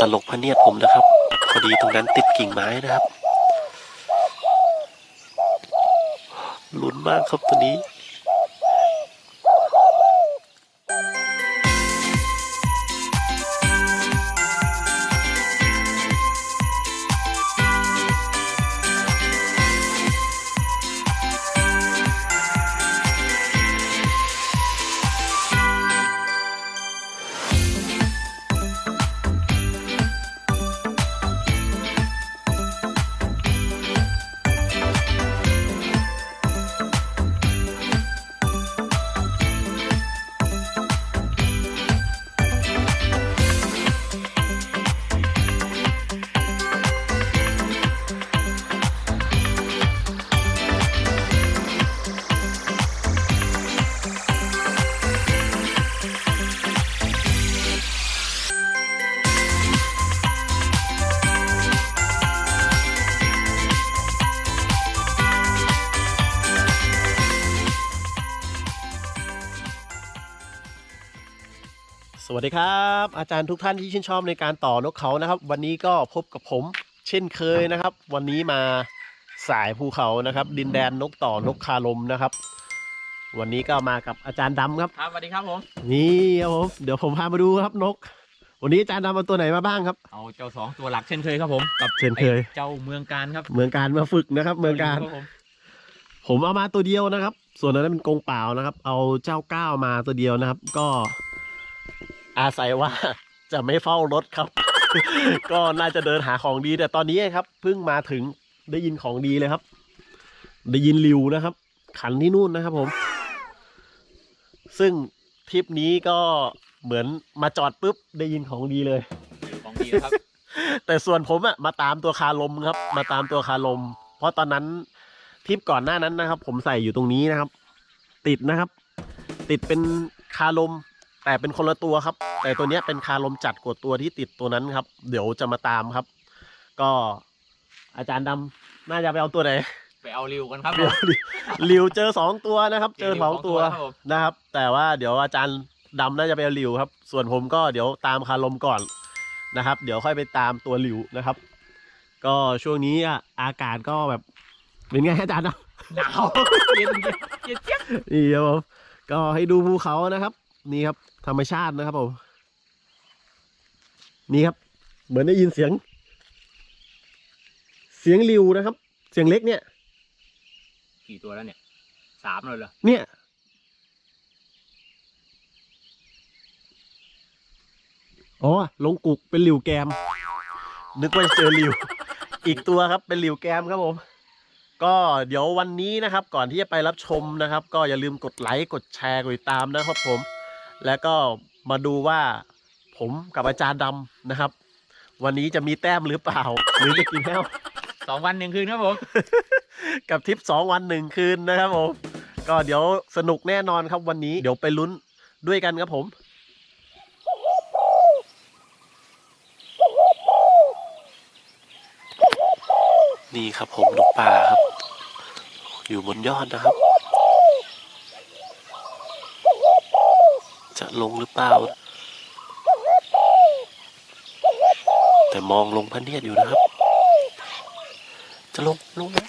ตลกพะเนียดผมนะครับพอดีตรงนั้นติดกิ่งไม้นะครับลุ้นมากครับตัวนี้ สวัสดีครับ อาจารย์ทุกท่านที่ชื่นชอบในการต่อนกเขานะครับ วันนี้ก็พบกับผม เช่นเคยนะครับ วันนี้มาสายภูเขานะครับ ดินแดนนกต่อนกคาลมนะครับ วันนี้ก็มากับอาจารย์ดำครับครับสวัสดีครับผมนี่ครับผมเดี๋ยวผมพามาดูครับนก วันนี้อาจารย์ดำเอาตัวไหนมาบ้างครับ เอาเจ้าสองตัวหลักเช่นเคยครับผมกับเช่นเคยไอ้เจ้าเมืองการครับ เมืองการมาฝึกนะครับ เมืองการครับผมผมเอามาตัวเดียวนะครับ ส่วนนั้นเป็นกรงเปล่านะครับ เอาเจ้าก้าวมาตัวเดียวนะครับ ก็ อาศัยว่าจะไม่เฝ้ารถครับ ก็น่าจะเดินหาของดีแต่ตอนนี้ครับเพิ่งมาถึงได้ยินของดีเลยครับ ได้ยินริวนะครับ ขันที่นู่นนะครับผม ซึ่งทริปนี้ก็เหมือนมาจอดปุ๊บได้ยินของดีเลย ของดีนะครับ แต่ส่วนผมอะมาตามตัวคาลมครับ มาตามตัวคาลม เพราะตอนนั้นทริปก่อนหน้านั้นนะครับ ผมใส่อยู่ตรงนี้นะครับ ติดนะครับ ติดเป็นคาลม แต่เป็นคนละตัวครับ แต่ตัวเนี้ยเป็นคาลมจัดกว่าตัวที่ติดตัวนั้นครับ เดี๋ยวจะมาตามครับ ก็อาจารย์ดำน่าจะไปเอาตัวไหนไปเอาริวกันครับผเดี๋ยวมดิลิวเจอสองตัวนะครับ เจอสองตัวเจอสองตัวครับผมนะครับ แต่ว่าเดี๋ยวอาจารย์ดำน่าจะไปเอาลิวครับ ส่วนผมก็เดี๋ยวตามคาลมก่อนนะครับ เดี๋ยวค่อยไปตามตัวลิวนะครับ ก็ช่วงนี้อะอากาศก็แบบเป็นไงอาจารย์นะหนาวเย็นเย็นเย็นเจี๊ยบนี่ครับผมก็ให้ดูภูเขานะครับ นี่ครับ ธรรมชาตินะครับผม นี่ครับ เหมือนได้ยินเสียง เสียงลิวนะครับ เสียงเล็กเนี่ย กี่ตัวแล้วเนี่ยสามเลยเหรอเนี่ย อ๋อ ลงกุกเป็นหลิวแกม นึกว่าจะเจอหลิว อีกตัวครับ เป็นหลิวแกมครับผมก็เดี๋ยววันนี้นะครับก่อนที่จะไปรับชมนะครับ ก็อย่าลืมกดไลค์กดแชร์กดติดตามนะครับผม แล้วก็มาดูว่าผมกับอาจารย์ดำนะครับ วันนี้จะมีแต้มหรือเปล่า หรือจะกินแห้วสองวันหนึ่งคืนครับผม กับทริปสองวันหนึ่งคืนนะครับผม ก็เดี๋ยวสนุกแน่นอนครับวันนี้ เดี๋ยวไปลุ้นด้วยกันครับผมนี่ครับผมนกป่าครับ อยู่บนยอดนะครับ จะลงหรือเปล่า แต่มองลงพระเนียดอยู่นะครับ จะลงลงแล้ว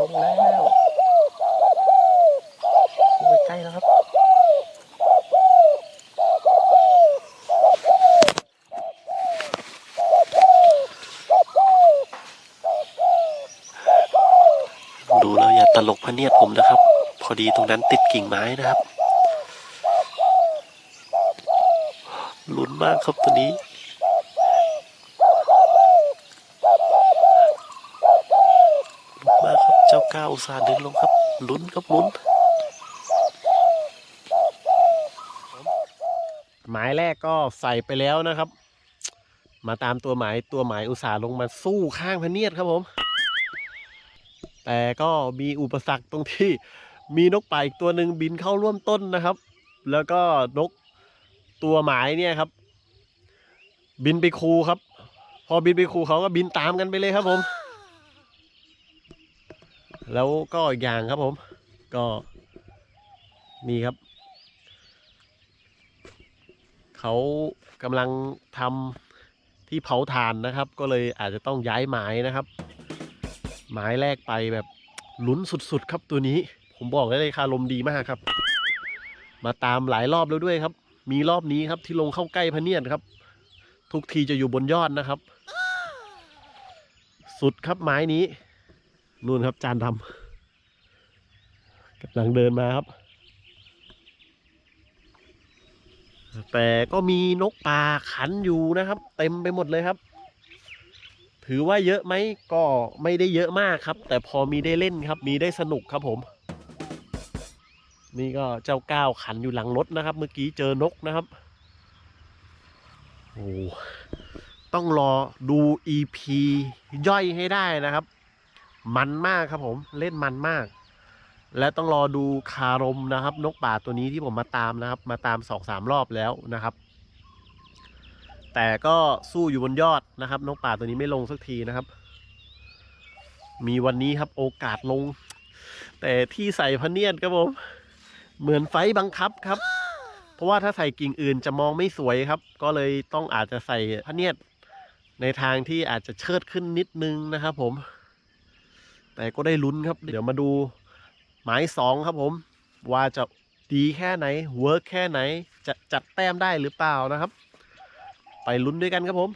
ลงแล้วลงไปใกล้แล้วครับดูแล้วอย่าตลกพะเนียดผมนะครับ อดีตรงนั้นติดกิ่งไม้นะครับลุ้นมากครับตัวนี้ ลุ้นมากครับเจ้าก้าวอุตสาห์ดึงลงครับ ลุ้นครับลุ้น หมายแรกก็ใส่ไปแล้วนะครับ มาตามตัวหมายตัวหมายอุตสาห์ลงมาสู้ข้างพเนียดครับผม แต่ก็มีอุปสรรคตรงที่ มีนกป่าอีกตัวหนึ่งบินเข้าร่วมต้นนะครับ แล้วก็นกตัวหมายเนี่ยครับ บินไปครูครับ พอบินไปครูเขาก็บินตามกันไปเลยครับผม แล้วก็อีกอย่างครับผม ก็นี่ครับ เขากำลังทำที่เผาถ่านนะครับ ก็เลยอาจจะต้องย้ายหมายนะครับ หมายแรกไปแบบลุ้นสุดๆครับตัวนี้ ผมบอกได้เลยคาลมดีมากครับ มาตามหลายรอบแล้วด้วยครับ มีรอบนี้ครับที่ลงเข้าใกล้พะเนียดครับ ทุกทีจะอยู่บนยอดนะครับ สุดครับไม้นี้นู่นครับจานดำกำลังเดินมาครับ แต่ก็มีนกป่าขันอยู่นะครับ เต็มไปหมดเลยครับ ถือว่าเยอะไหมก็ไม่ได้เยอะมากครับ แต่พอมีได้เล่นครับ มีได้สนุกครับผม นี่ก็เจ้าก้าวขันอยู่หลังรถนะครับ เมื่อกี้เจอนกนะครับโอ้ต้องรอดู EP ย่อยให้ได้นะครับ มันมากครับผมเล่นมันมาก และต้องรอดูคารมนะครับ นกป่าตัวนี้ที่ผมมาตามนะครับ มาตามสองสามรอบแล้วนะครับ แต่ก็สู้อยู่บนยอดนะครับ นกป่าตัวนี้ไม่ลงสักทีนะครับ มีวันนี้ครับโอกาสลง แต่ที่ใส่พเนียดครับผม เหมือนไฟบังคับครับ เพราะว่าถ้าใส่กิ่งอื่นจะมองไม่สวยครับ ก็เลยต้องอาจจะใส่พะเนียดในทางที่อาจจะเชิดขึ้นนิดนึงนะครับ ผม แต่ก็ได้ลุ้นครับ เดี๋ยวมาดูหมายสองครับผม ว่าจะดีแค่ไหนเวิร์กแค่ไหน จะจัดแต้มได้หรือเปล่านะครับ ไปลุ้นด้วยกันครับผม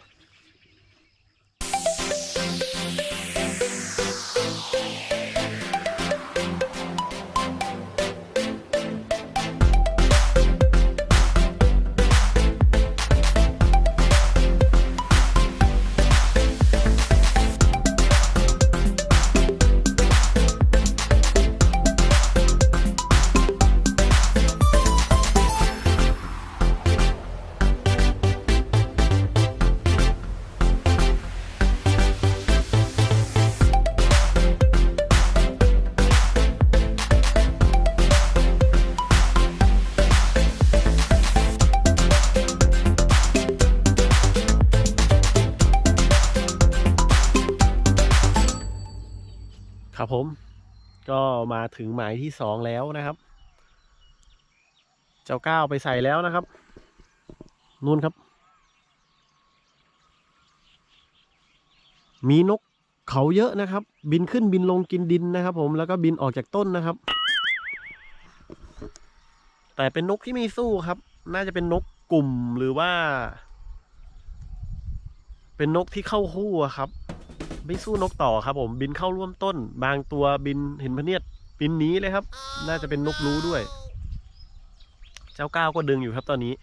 ผม ก็มาถึงหมายที่สองแล้วนะครับ เจ้าก้าวไปใส่แล้วนะครับ นู่นครับ มีนกเขาเยอะนะครับ บินขึ้นบินลงกินดินนะครับ ผมแล้วก็บินออกจากต้นนะครับ แต่เป็นนกที่ไม่สู้ครับ น่าจะเป็นนกกลุ่มหรือว่า เป็นนกที่เข้าคู่ครับ ไม่สู้นกต่อครับผมบินเข้าร่วมต้น บางตัวบินเห็นพะเนียดบินหนีเลยครับ น่าจะเป็นนกรู้ด้วย เจ้าก้าวก็ดึงอยู่ครับตอนนี้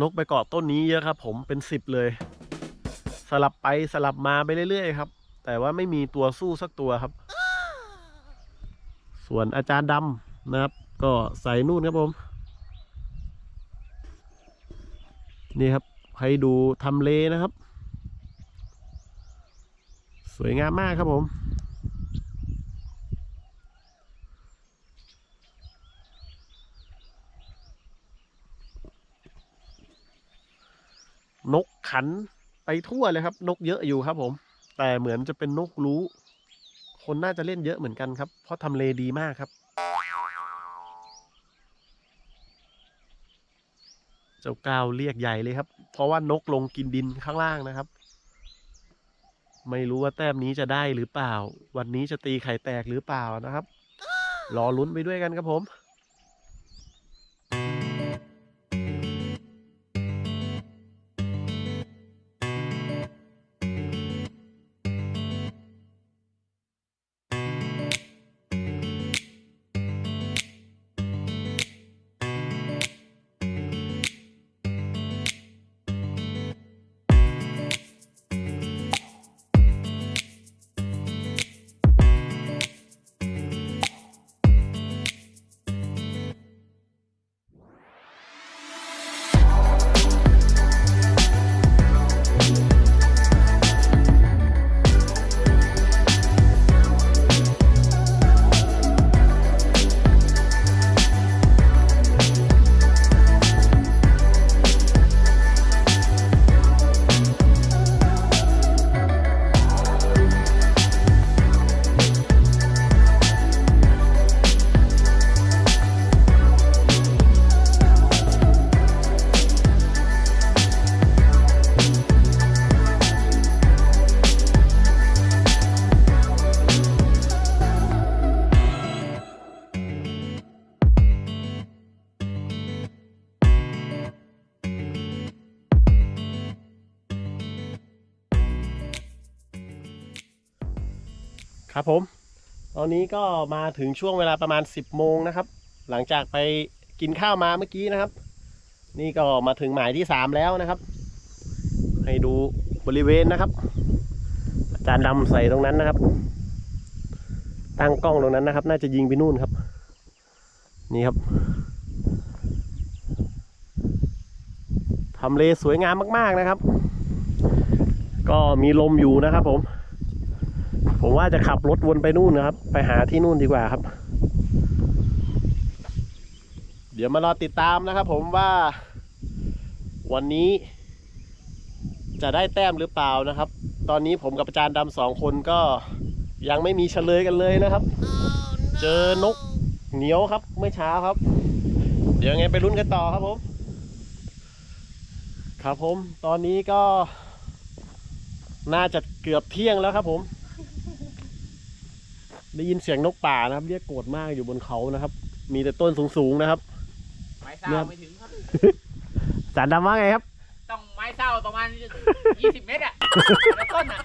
นกไปเกาะต้นนี้เยอะครับ ผมเป็นสิบเลย สลับไปสลับมาไปเรื่อยๆครับ แต่ว่าไม่มีตัวสู้สักตัวครับ ส่วนอาจารย์ดำนะครับ ก็ใส่นู่นครับผม นี่ครับให้ดูทำเลนะครับ สวยงามมากครับผม นกขันไปทั่วเลยครับ นกเยอะอยู่ครับผม แต่เหมือนจะเป็นนกรู้ คนน่าจะเล่นเยอะเหมือนกันครับ เพราะทำเลดีมากครับ เจ้าก้าวเรียกใหญ่เลยครับ เพราะว่านกลงกินดินข้างล่างนะครับ ไม่รู้ว่าแต้มนี้จะได้หรือเปล่า วันนี้จะตีไข่แตกหรือเปล่านะครับ รอลุ้นไปด้วยกันครับผม ครับผม ตอนนี้ก็มาถึงช่วงเวลาประมาณ 10โมงนะครับ หลังจากไปกินข้าวมาเมื่อกี้นะครับ นี่ก็มาถึงหมายที่ 3 แล้วนะครับ ให้ดูบริเวณนะครับอาจารย์ดำใส่ตรงนั้นนะครับ ตั้งกล้องตรงนั้นนะครับ น่าจะยิงไปนู่นครับ นี่ครับทำเลสวยงามมาก ๆนะครับ ก็มีลมอยู่นะครับผม ผมว่าจะขับรถวนไปนู่นนะครับ ไปหาที่นู่นดีกว่าครับ เดี๋ยวมารอติดตามนะครับ ผมว่าวันนี้ จะได้แต้มหรือเปล่านะครับ ตอนนี้ผมกับอาจารย์ดำสองคนก็ยังไม่มีเฉลยกันเลยนะครับ เจอนกเหนียวครับเมื่อเช้าครับ เดี๋ยวไงไปลุ้นกันต่อครับผม ครับผม ตอนนี้ก็น่าจะเกือบเที่ยงแล้วครับผม ได้ยินเสียงนกป่านะครับ เรียกโกรธมากอยู่บนเขานะครับ มีแต่ต้นสูงๆนะครับ ไม้เศร้าไม่ถึงครับอาจารย์ดำว่าไงครับ ต้องไม้เศร้าประมาณ 20 เมตรอะแต่ละต้นอะ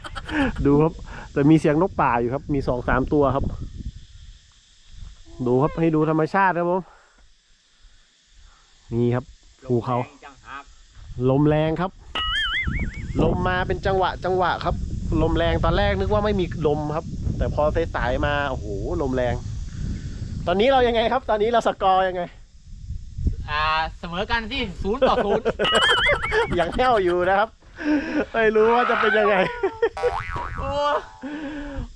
ดูครับ แต่มีเสียงนกป่าอยู่ครับ มีสองสามตัวครับ ดูครับให้ดูธรรมชาติครับผมนี่ครับภูเขา ลมแรงจังหักลมแรงครับ ลมมาเป็นจังหวะจังหวะครับ ลมแรงตอนแรกนึกว่าไม่มีลมครับ แต่พอสายๆมาโอ้โหลมแรง ตอนนี้เรายังไงครับ ตอนนี้เราสกอร์ยังไง อ่าเสมอกันที่ศูนย์ต่อศูนย์ยังแน่วอยู่นะครับ ไม่รู้ว่าจะเป็นยังไง โอ้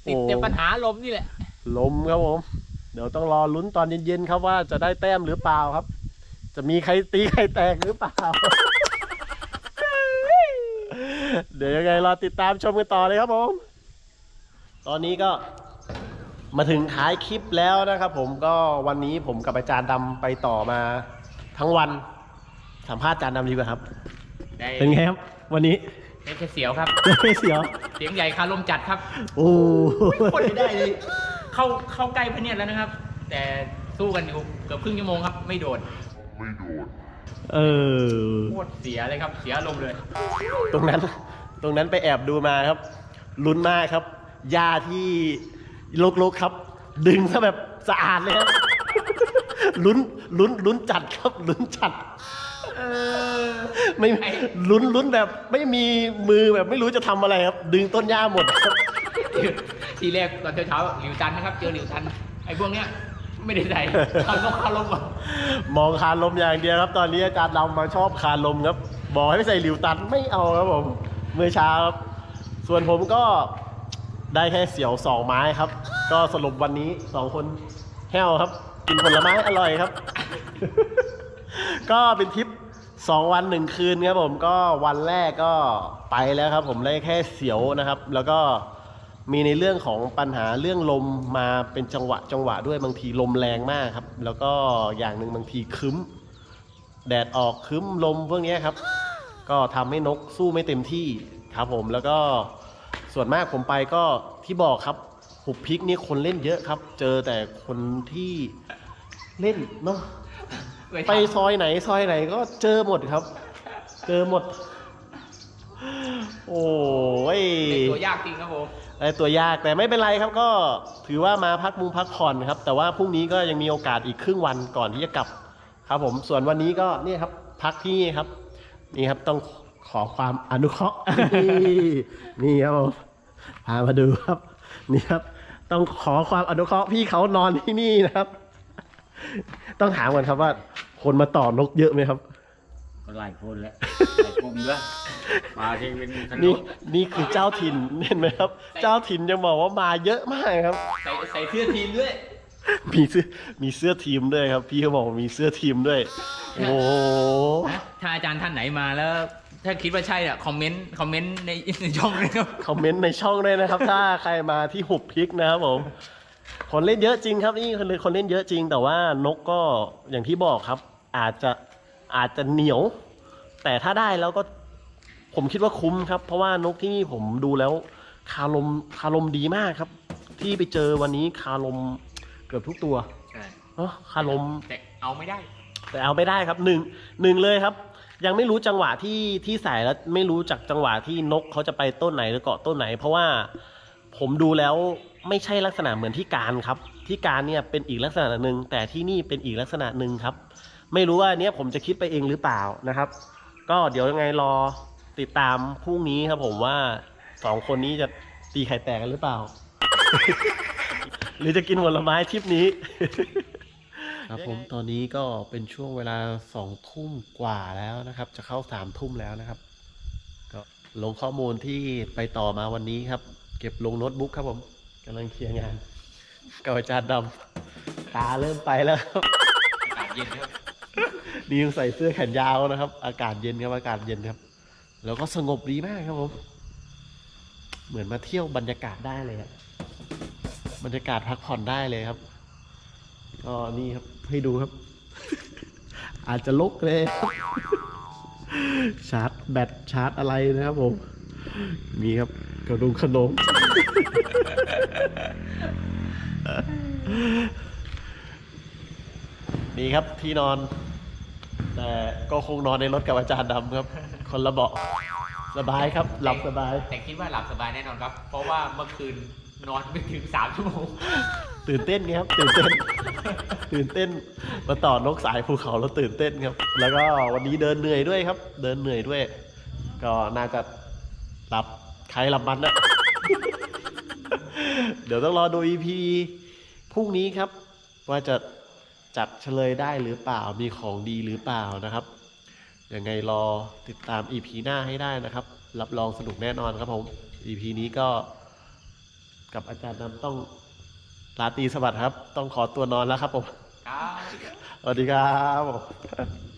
ติดแต่ปัญหาลมนี่แหละ ลมครับผม เดี๋ยวต้องรอลุ้นตอนเย็นๆครับว่าจะได้แต้มหรือเปล่าครับ จะมีใครตีใครแตกหรือเปล่า เดี๋ยวยังไงรอติดตามชมกันต่อเลยครับผม ตอนนี้ก็มาถึงท้ายคลิปแล้วนะครับผมก็วันนี้ผมกับอาจารย์ดำไปต่อมาทั้งวัน สัมภาษณ์อาจารย์ดำดีกว่าครับ ได้เป็นไงครับ วันนี้ได้แค่เสียวครับ ไม่เสียวเสียงใหญ่คาลมจัดครับโอ้คนไม่ได้เลยเข้าเข้าใกล้พะเนียดแล้วนะครับ แต่สู้กันอยู่เกือบครึ่งชั่วโมงครับ ไม่โดนเออโคตรเสียเลยครับ เสียอารมณ์เลย ตรงนั้น ตรงนั้นไปแอบดูมาครับลุ้นมากครับ หญ้าที่ลกๆครับ ดึงซะแบบสะอาดเลยครับ ลุ้นลุ้นลุ้นจัดครับลุ้นจัดเออไม่ไอ้ลุ้นลุ้นแบบ ไม่มีมือแบบไม่รู้จะทำอะไรครับ ดึงต้นหญ้าหมดครับ ทีแรกตอนเช้าๆหลิวจันทร์นะครับ เจอหลิวจันทร์ไอ้พวกเนี้ยไม่ได้ใส่คาลมคาลมอะมองคานลมอย่างเดียวครับ ตอนนี้อาจารย์ดำมาชอบคานลมครับ บอกให้ไปใส่หลิวตันไม่เอาครับผม เมื่อเช้าครับส่วนผมก็ ได้แค่เสียวสองไม้ครับ ก็สรุปวันนี้สองคนแห้วครับ กินผลไม้อร่อยครับ ก็เป็นทริปสองวันหนึ่งคืนครับผมก็วันแรกก็ไปแล้วครับ ผมได้แค่เสียวนะครับ แล้วก็มีในเรื่องของปัญหาเรื่องลมมาเป็นจังหวะจังหวะด้วยบางทีลมแรงมากครับ แล้วก็อย่างหนึ่งบางทีคึ้ม แดดออกคึ้มลมพวกนี้ครับ ก็ทำให้นกสู้ไม่เต็มที่ครับผมแล้วก็ ส่วนมากผมไปก็ที่บอกครับหุบพริกนี่คนเล่นเยอะครับ เจอแต่คนที่เล่นเนาะไปซอยไหนซอยไหนก็เจอหมดครับ เจอหมด โอ้ยเป็นตัวยากจริงครับผมไอตัวยากแต่ไม่เป็นไรครับก็ถือว่ามาพักมุงพักผ่อนครับ แต่ว่าพรุ่งนี้ก็ยังมีโอกาสอีกครึ่งวันก่อนที่จะกลับ ครับผมส่วนวันนี้ก็นี่ครับ พักที่นี่ครับ นี่ครับต้อง ขอความอนุเคราะห์ นี่ครับผมพามาดูครับ นี่ครับ ต้องขอความอนุเคราะห์พี่เขานอนที่นี่นะครับ ต้องถามก่อนครับว่า คนมาต่อนกเยอะไหมครับ ก็หลายคนแล้วหลายกลุ่มด้วยมาที่เป็นขนนี่มนี่คือเจ้าถิ่นเห็นไหมครับ เจ้าถิ่นยังบอกว่ามาเยอะมากครับ ใส่ใส่เสื้อทีมด้วยมีเสื้อมีเสื้อทีมด้วยครับ พี่เขาบอกว่ามีเสื้อทีมด้วย โอ้โหนะถ้าอาจารย์ท่านไหนมาแล้ว ถ้าคิดว่าใช่อะคอมเมนต์คอมเมนต์ในในช่องเลยครับคอมเมนต์ในช่องด้วยนะครับ ถ้าใครมาที่หุบพริกนะครับผมคนเล่นเยอะจริงครับนี่คนเล่นคนเล่นเยอะจริง แต่ว่านกก็อย่างที่บอกครับ อาจจะอาจจะเหนียว แต่ถ้าได้แล้วก็ผมคิดว่าคุ้มครับ เพราะว่านกที่นี่ผมดูแล้ว คาลมคาลมดีมากครับ ที่ไปเจอวันนี้คาลมเกือบทุกตัวใช่เนาะคาลมแต่เอาไม่ได้ แต่เอาไม่ได้ครับหนึ่งหนึ่งเลยครับ ยังไม่รู้จังหวะที่ที่ใส่แล้วไม่รู้จักจังหวะที่นกเขาจะไปต้นไหนหรือเกาะต้นไหน เพราะว่าผมดูแล้วไม่ใช่ลักษณะเหมือนที่การครับ ที่การเนี่ยเป็นอีกลักษณะหนึ่งแต่ที่นี่เป็นอีกลักษณะหนึ่งครับ ไม่รู้ว่าเนี้ยผมจะคิดไปเองหรือเปล่านะครับ ก็เดี๋ยวยังไงรอติดตามพรุ่งนี้ครับผมว่าสองคนนี้จะตีไข่แตกกันหรือเปล่า หรือจะกินผลไม้ทริปนี้ ครับผมตอนนี้ก็เป็นช่วงเวลาสองทุ่มกว่าแล้วนะครับ จะเข้าสามทุ่มแล้วนะครับ ก็ลงข้อมูลที่ไปต่อมาวันนี้ครับ เก็บลงโน้ตบุ๊กครับผมกำลังเคลียร์งานกับอาจารย์ดำตาเริ่มไปแล้วครับอากาศเย็นครับนี่ยังใส่เสื้อแขนยาวนะครับ อากาศเย็นครับอากาศเย็นครับ แล้วก็สงบดีมากครับผม เหมือนมาเที่ยวบรรยากาศได้เลยครับบรรยากาศพักผ่อนได้เลยครับ ก็นี่ครับให้ดูครับ อาจจะลกเลยชาร์จแบตชาร์จอะไรนะครับผม มีครับกระดุมขนม นี่ครับที่นอน แต่ก็คงนอนในรถกับอาจารย์ดำครับ คนละเบาะสบายครับ หลับสบาย แต่คิดว่าหลับสบายแน่นอนครับ เพราะว่าเมื่อคืน นอนไม่ถึงสามชั่วโมงตื่นเต้นไงครับ ตื่นเต้น ตื่นเต้น มาต่อนกสายภูเขาแล้วตื่นเต้นครับ แล้วก็วันนี้เดินเหนื่อยด้วยครับ เดินเหนื่อยด้วย ก็น่าจะหลับใครหลับมันนะเดี๋ยวต้องรอดู EP พรุ่งนี้ครับ ว่าจะจัดเฉลยได้หรือเปล่ามีของดีหรือเปล่านะครับยังไงรอติดตาม EP หน้าให้ได้นะครับ รับรองสนุกแน่นอนครับผม EP นี้ก็ กับอาจารย์นำต้องลาตรีสวัสดิ์ครับ ต้องขอตัวนอนแล้วครับผม ครับ สวัสดีครับผม